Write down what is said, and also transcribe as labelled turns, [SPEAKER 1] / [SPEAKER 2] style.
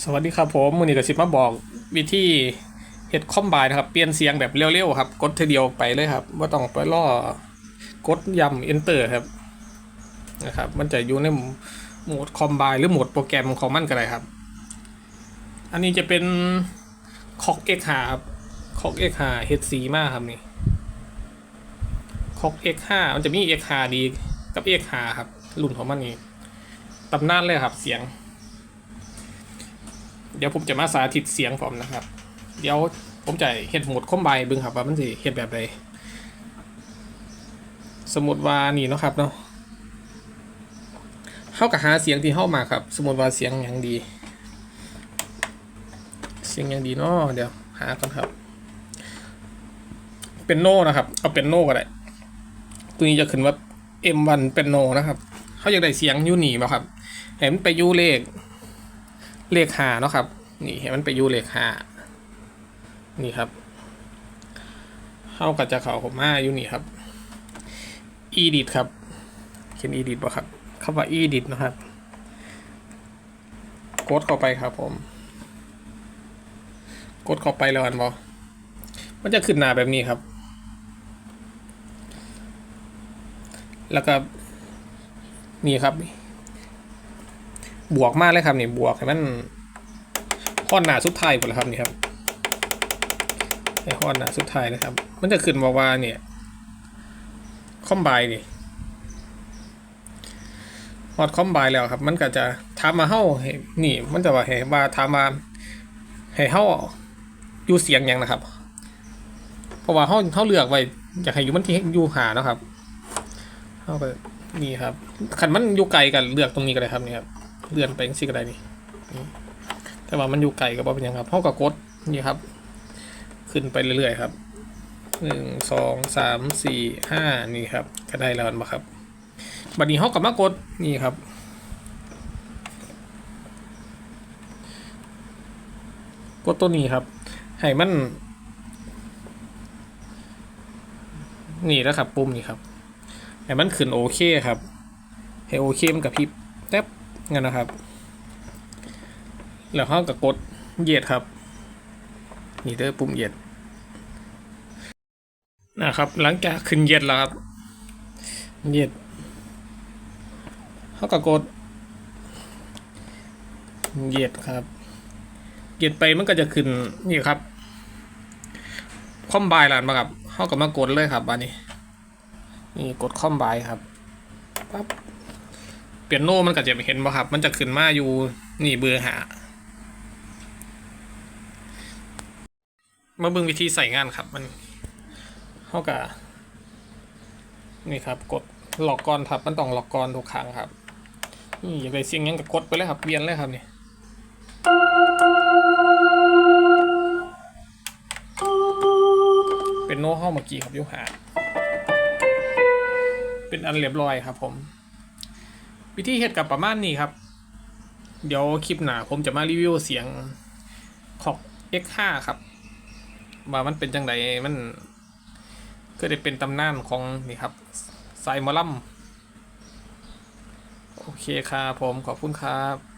[SPEAKER 1] สวัสดีครับผมมือนี้ก็สิมาบอกวิธีเฮ็ดคอมไบนะครับ เปลี่ยนเสียงแบบเร็วๆครับ กดทีเดียวไปเลยครับว่าต้องไปล่อกดย้ำ enter ครับนะครับ มันจะอยู่ในโหมดคอมไบหรือโหมดโปรแกรมของมันก็ได้ครับ อันนี้จะเป็นคอก X5 ครับคอก X5 H4 มากครับนี่คอก X5 มันจะมี X5 ดีกับ X5 ครับรุ่นของมันนี่ตำนานเลยครับเสียง ดี๋ยวผมจะมาสาธิตเสียงผมนะครับ เดี๋ยวผมจะเห็ดหมดคอมไบบึงครับว่ามันสิเห็ดแบบใดสมมติว่านี่เนาะครับเนาะเข้ากับหาเสียงที่เข้ามาครับ สมมติว่าเสียงอย่างดี เสียงอย่างดีเนาะเดี๋ยวหากันครับ เป็นโนนะครับ เอาเป็นโนก็ได้ตัวนี้จะขึ้นว่า M1 เป็นโนนะครับเขาอยากได้เสียงยูนี่มาครับเห็นไปยูเลข เลขหาเนาะครับ นี่เห็นมันไปอยู่เลขหานี่ครับเข้ากับจะเข่าผมมาอยู่นี่ครับ edit ครับเขียน edit ป่ะครับคำว่า edit นะครับกดเข้าไปครับผม กดเข้าไปแล้วอันบอมันจะขึ้นหน้าแบบนี้ครับ แล้วก็นี่ครับ บวกมากเลยครับนี่บวกให้มันข้อนหนาสุดท้ายหมดแล้วครับนี่ครับให้ข้อนหนาสุดท้ายนะครับ มันจะขึ้นบอกว่าเนี่ยคอมไบนี่ฮอดคอมไบแล้วครับ มันก็จะถามมาเฮ้าให้นี่ มันจะว่าให้ว่าถามมาให้เฮ้าอยู่เสียงยังนะครับ เพราะว่าเฮ้าเฮ้าเลือกไว้อยากให้อยู่มันที่อยู่หาเนาะครับเฮ้าก็นี่ครับขันมันอยู่ไกลกันเลือกตรงนี้ก็ได้ครับนี่ครับ เลื่อนไปสิก็ได้นี่แต่ว่ามันอยู่ไกลก็บ่เป็นยังครับเท่ากับกดนี่ครับ ขึ้นไปเรื่อยๆครับหนึ่งสองสามสี่ห้านี่ครับ ก็ได้แล้วมาครับ บัดนี้เท่ากับมากดนี่ครับกดตัวนี้ครับ ให้มัน นี่แล้วครับ ปุ่มนี่ครับ ให้มันขึ้นโอเคครับ ให้โอเคมันกับพิบแป๊บ งั้นนะครับ แล้วเขาก็กดเหยียดครับ นี่เด้อปุ่มเหยียดนะครับ หลังจากขึ้นเหยียดแล้วครับเหยียดเขาก็กดเหยียดครับเหยียดไปมันก็จะขึ้นนี่ครับคอมบล์หลานมาครับเขาก็มากดเลยครับอันนี้ นี่กดคอมบล์ครับปั๊บ ปียโนมันก็จะเห็นป่ครับ มันจะขึ้นมาอยู่นี่เบอร์หามาเบิ่งวิธีใส่งานครับ มันเท่ากับนี่ครับ กดหลอกกรครับ มันต้องหลอกกรทุกครั้งครับนี่อย่าไปเสียงยังกับกดไปเลยครับเวียนเลยครับนี่เป็นโน้ตห้องเมื่อกี้ครับยุหาเป็นอันเรียบร้อยครับผม วิธีเฮ็ดกับประมาณนี้ครับ เดี๋ยวคลิปหน้าผมจะมารีวิวเสียงของ X5 ครับ ว่ามันเป็นจังไดมันก็ได้เป็นตำนานของนี่ครับไซมอลัมโอเคครับผมขอบคุณครับ